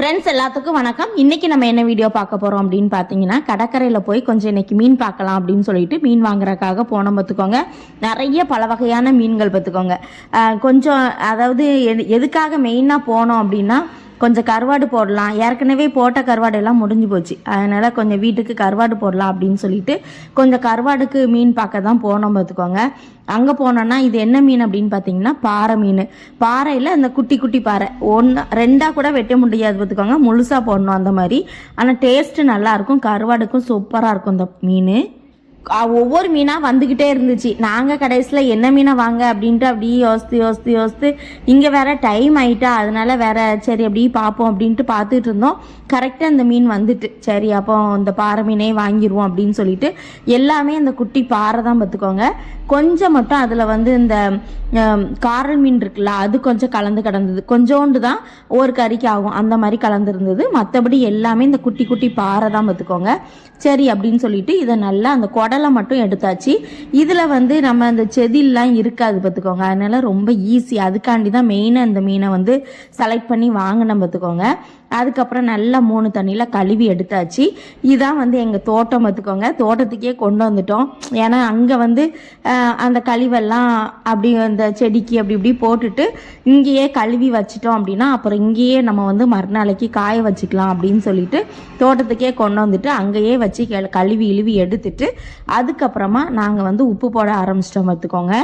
Friends எல்லாத்துக்கும் வணக்கம். இன்னைக்கு நம்ம என்ன வீடியோ பார்க்க போறோம் அப்படின்னு பார்த்தீங்கன்னா கடற்கரையில் போய் கொஞ்சம் இன்னைக்கு மீன் பார்க்கலாம் அப்படின்னு சொல்லிட்டு மீன் வாங்குறதுக்காக போனோம் பார்த்துக்கோங்க. நிறைய பல வகையான மீன்கள் பார்த்துக்கோங்க. கொஞ்சம் அதாவது எது- எதுக்காக மெயினாக போனோம் அப்படின்னா கொஞ்சம் கருவாடு போடலாம். ஏற்கனவே போட்ட கருவாடு எல்லாம் முடிஞ்சு போச்சு. அதனால கொஞ்சம் வீட்டுக்கு கருவாடு போடலாம் அப்படின்னு சொல்லிட்டு கொஞ்சம் கருவாடுக்கு மீன் பார்க்க தான் போனோம் பார்த்துக்கோங்க. அங்கே போனோன்னா இது என்ன மீன் அப்படின்னு பார்த்தீங்கன்னா பாறை மீன். பாறையில் அந்த குட்டி குட்டி பாறை. ஒன்று ரெண்டாக கூட வெட்ட முடியாது பார்த்துக்கோங்க. முழுசாக போடணும் அந்த மாதிரி. ஆனால் டேஸ்ட்டு நல்லாயிருக்கும் கருவாடுக்கும் சூப்பராக இருக்கும் இந்த மீன். ஒவ்வொரு மீனாக வந்துக்கிட்டே இருந்துச்சு. நாங்கள் கடைசியில் என்ன மீனை வாங்க அப்படின்ட்டு அப்படியே யோசித்து யோசித்து யோசித்து இங்கே வேற டைம் ஆயிட்டா அதனால வேற சரி அப்படியே பார்ப்போம் அப்படின்ட்டு பார்த்துட்டு இருந்தோம். கரெக்டாக அந்த மீன் வந்துட்டு. சரி அப்போ இந்த பாறை மீனே வாங்கிடுவோம் அப்படின்னு சொல்லிட்டு எல்லாமே அந்த குட்டி பாறை தான் பார்த்துக்கோங்க. கொஞ்சம் மட்டும் அதில் வந்து இந்த காரல் மீன் இருக்குல்ல அது கொஞ்சம் கலந்து கிடந்தது. கொஞ்சோண்டு தான் ஒரு கறிக்கு ஆகும். அந்த மாதிரி கலந்துருந்தது. மற்றபடி எல்லாமே இந்த குட்டி குட்டி பாறை தான் பார்த்துக்கோங்க. சரி அப்படின்னு சொல்லிட்டு இதை நல்லா அந்த கடலை மட்டும் எடுத்தாச்சு. இதில் வந்து நம்ம அந்த செதில்லாம் இருக்காது பார்த்துக்கோங்க அதனால ரொம்ப ஈஸி அதுக்காண்டி தான் மெயினாக இந்த மீனை வந்து செலக்ட் பண்ணி வாங்கினோம் பார்த்துக்கோங்க அதுக்கப்புறம் நல்லா மூணு தண்ணியில் கழுவி எடுத்தாச்சு. இதான் வந்து எங்கள் தோட்டம் பார்த்துக்கோங்க தோட்டத்துக்கே கொண்டு வந்துட்டோம். ஏன்னா அங்கே வந்து அந்த கழிவெல்லாம் அப்படி அந்த செடிக்கு அப்படி இப்படி போட்டுட்டு இங்கேயே கழுவி வச்சிட்டோம் அப்படின்னா அப்புறம் இங்கேயே நம்ம வந்து மறுநாளைக்கு காய வச்சுக்கலாம் அப்படின்னு சொல்லிட்டு தோட்டத்துக்கே கொண்டு வந்துட்டு அங்கேயே வச்சு கழுவி இழுவி எடுத்துட்டு அதுக்கப்புறமா நாங்கள் வந்து உப்பு போட ஆரம்பிச்சிட்டோம் பார்த்துக்கோங்க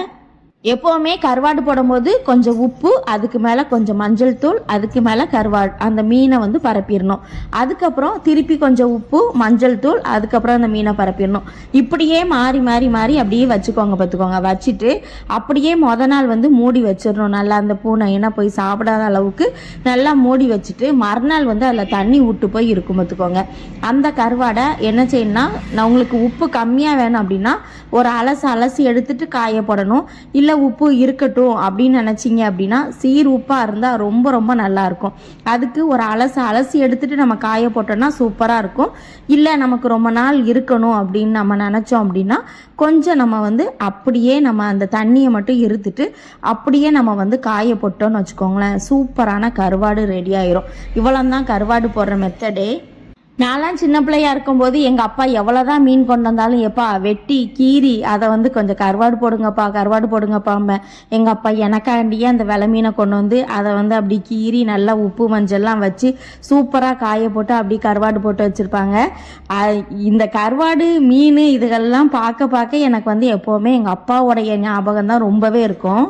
எப்போவுமே கருவாடு போடும்போது கொஞ்சம் உப்பு அதுக்கு மேலே கொஞ்சம் மஞ்சள் தூள் அதுக்கு மேலே கருவாடு அந்த மீனை வந்து பரப்பிடணும். அதுக்கப்புறம் திருப்பி கொஞ்சம் உப்பு மஞ்சள் தூள் அதுக்கப்புறம் அந்த மீனை பரப்பிடணும். இப்படியே மாறி மாறி மாறி அப்படியே வச்சுக்கோங்க பார்த்துக்கோங்க. வச்சுட்டு அப்படியே மொதல் நாள் வந்து மூடி வச்சிடணும். நல்லா அந்த பூனை ஏன்னா போய் சாப்பிடாத அளவுக்கு நல்லா மூடி வச்சுட்டு மறுநாள் வந்து அதில் தண்ணி விட்டு போய் இருக்கும் பார்த்துக்கோங்க. அந்த கருவாடை என்ன செய்யணும்னா நான் உங்களுக்கு உப்பு கம்மியாக வேணும் அப்படின்னா ஒரு அலசு அலசி எடுத்துட்டு காய போடணும். இல்லை உப்பு இருக்கட்டும் அப்படின்னு நினச்சிங்க அப்படின்னா சீர் உப்பாக இருந்தால் ரொம்ப ரொம்ப நல்லா இருக்கும். அதுக்கு ஒரு அலசு அலசி எடுத்துட்டு நம்ம காய போட்டோம்னா சூப்பராக இருக்கும். இல்லை நமக்கு ரொம்ப நாள் இருக்கணும் அப்படின்னு நம்ம நினச்சோம் அப்படின்னா கொஞ்சம் நம்ம வந்து அப்படியே நம்ம அந்த தண்ணியை மட்டும் இருத்துட்டு அப்படியே நம்ம வந்து காய போட்டோம்னு வச்சுக்கோங்களேன். சூப்பரான கருவாடு ரெடி ஆயிரும். இவ்வளோ தான் கருவாடு போடுற மெத்தடே நான்லாம் சின்ன பிள்ளையா இருக்கும்போது எங்கள் அப்பா எவ்வளோதான் மீன் கொண்டு வந்தாலும் எப்பா வெட்டி கீறி அதை வந்து கொஞ்சம் கருவாடு போடுங்கப்பா கருவாடு போடுங்கப்பாம்ப எங்கள் அப்பா எனக்காண்டியே அந்த விலை மீனை கொண்டு வந்து அதை வந்து அப்படி கீறி நல்லா உப்பு மஞ்சள்லாம் வச்சு சூப்பராக காய போட்டு அப்படி கருவாடு போட்டு வச்சுருப்பாங்க. இந்த கருவாடு மீன் இதுகள்லாம் பார்க்க பார்க்க எனக்கு வந்து எப்போவுமே எங்கள் அப்பாவோடைய ஞாபகம் தான் ரொம்பவே இருக்கும்.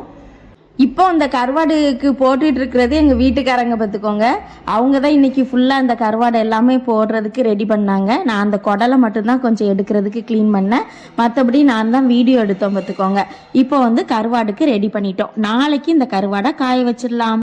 இப்போ அந்த கருவாடுக்கு போட்டுட்டு இருக்கிறது எங்கள் வீட்டுக்காரங்க பார்த்துக்கோங்க. அவங்க தான் இன்னைக்கு ஃபுல்லாக அந்த கருவாடு எல்லாமே போடுறதுக்கு ரெடி பண்ணாங்க. நான் அந்த குடலை மட்டும்தான் கொஞ்சம் எடுக்கிறதுக்கு க்ளீன் பண்ணேன். மற்றபடி நான் தான் வீடியோ எடுத்தோம் பார்த்துக்கோங்க. இப்போ வந்து கருவாடுக்கு ரெடி பண்ணிட்டோம். நாளைக்கு இந்த கருவாடை காய வச்சிடலாம்.